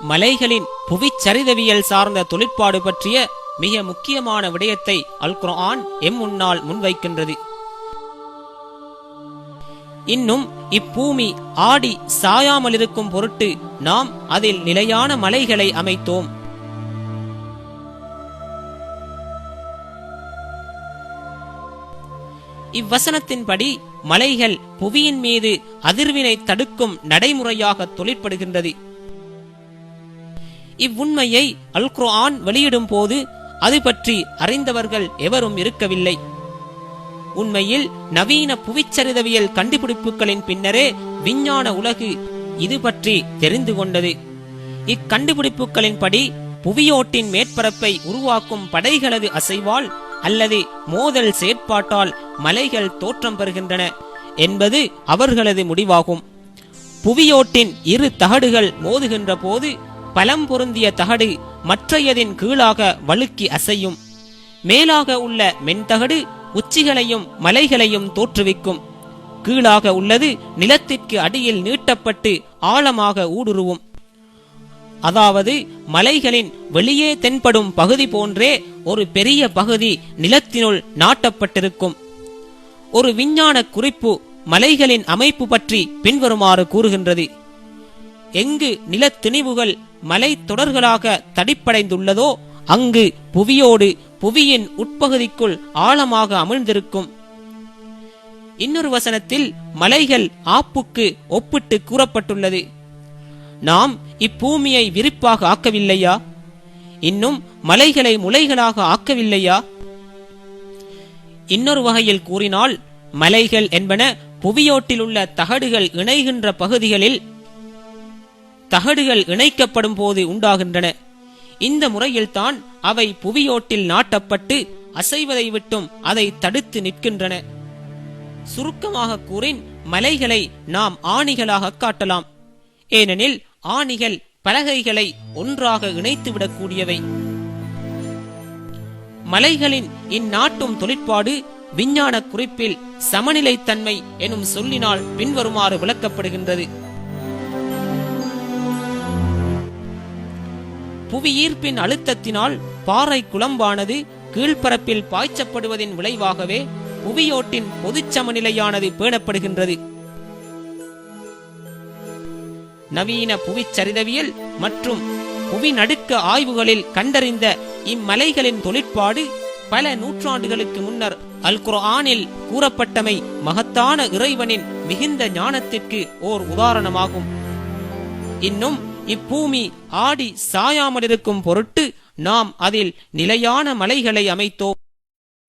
மலைகளின் புவிச்சரிதவியல் சார்ந்த தொழிற்பாடு பற்றிய மிக முக்கியமான விடயத்தை அல் குரான் எம் முன்னால் முன்வைக்கின்றது. இன்னும் இப்பூமி ஆடி சாயாமல் இருக்கும் பொருட்டு நாம் அதில் நிலையான மலைகளை அமைத்தோம். இவ்வசனத்தின்படி மலைகள் புவியின் மீது அதிர்வினை தடுக்கும் நடைமுறையாக தொழிற்படுகின்றது. இவ்வுண்மையை அல் குர்ஆன் வெளியிடும் போது அது பற்றி அறிந்தவர்கள் எவரும் இருக்கவில்லை. உண்மையில் நவீன புவிச்சரிதவியல் கண்டுபிடிப்புகளின் பின்னரே விஞ்ஞான உலகு இது பற்றி தெரிந்து கொண்டது. இக்கண்டுபிடிப்புகளின்படி புவியோட்டின் மேற்பரப்பை உருவாக்கும் படைகளது அசைவால் அல்லது மோதல் செயற்பாட்டால் மலைகள் தோற்றம் பெறுகின்றன என்பது அவர்களது முடிவாகும். புவியோட்டின் இரு தகடுகள் மோதுகின்ற போது பலம் பொருந்திய தகடு மற்றையதின் கீழாக வழுக்கி அசையும். மேலாக உள்ள மென்தகடு உச்சிகளையும் மலைகளையும் தோற்றுவிக்கும். கீழாக உள்ளது நிலத்திற்கு அடியில் நீட்டப்பட்டு ஆழமாக ஊடுருவும். அதாவது மலைகளின் வெளியே தென்படும் பகுதி போன்றே ஒரு பெரிய பகுதி நிலத்தினுள் நாட்டப்பட்டிருக்கும். ஒரு விஞ்ஞான குறிப்பு மலைகளின் அமைப்பு பற்றி பின்வருமாறு கூறுகின்றது. எங்கு நிலத்திணிவுகள் மலை தொடர்களாக தடிப்படைந்துள்ளதோ அங்கு புவியோடு புவியின் உட்பகுதிக்குள் ஆழமாக அமிழ்ந்திருக்கும். இன்னொரு வசனத்தில் மலைகள் ஆப்புக்கு ஒப்பிட்டு கூறப்பட்டுள்ளது. நாம் இப்பூமியை விரிப்பாக ஆக்கவில்லையா? இன்னும் மலைகளை முலைகளாக ஆக்கவில்லையா? இன்னொரு வகையில் கூறினால் மலைகள் என்பன புவியோட்டில் உள்ள தகடுகள் இணைகின்ற பகுதிகளில் தகடுகள் இணைக்கப்படும் போது உண்டாகின்றன. இந்த முறையில்தான் அவை புவியோட்டில் நாட்டப்பட்டு அசைவதை விட்டும் அதை தடுத்து நிற்கின்றன. சுருக்கமாக கூறின் மலைகளை நாம் ஆணிகளாக காட்டலாம். ஏனெனில் ஆணிகள் பலகைகளை ஒன்றாக இணைத்துவிடக்கூடியவை. மலைகளின் இந்நாட்டும் தொழிற்பாடு விஞ்ஞான குறிப்பில் சமநிலைத்தன்மை எனும் சொல்லினால் பின்வருமாறு விளக்கப்படுகின்றது. புவியீர்ப்பின் அழுத்தத்தினால் பாறை குழம்பானது கீழ்ப்பரப்பில் பாய்ச்சப்படுவதின் விளைவாகவே புவியோட்டின் பொதுச் சமநிலையானது பேணப்படுகின்றது. நவீன புவிச்சரிதவியல் மற்றும் புவி நடுக்க ஆய்வுகளில் கண்டறிந்த இம்மலைகளின் தொழிற்பாடு பல நூற்றாண்டுகளுக்கு முன்னர் அல் குர்ஆனில் கூறப்பட்டமை மகத்தான இறைவனின் மிகுந்த ஞானத்திற்கு ஓர் உதாரணமாகும். இன்னும் இப்பூமி ஆடி சாயாமல் இருக்கும் பொருட்டு நாம் அதில் நிலையான மலைகளை அமைத்தோம்.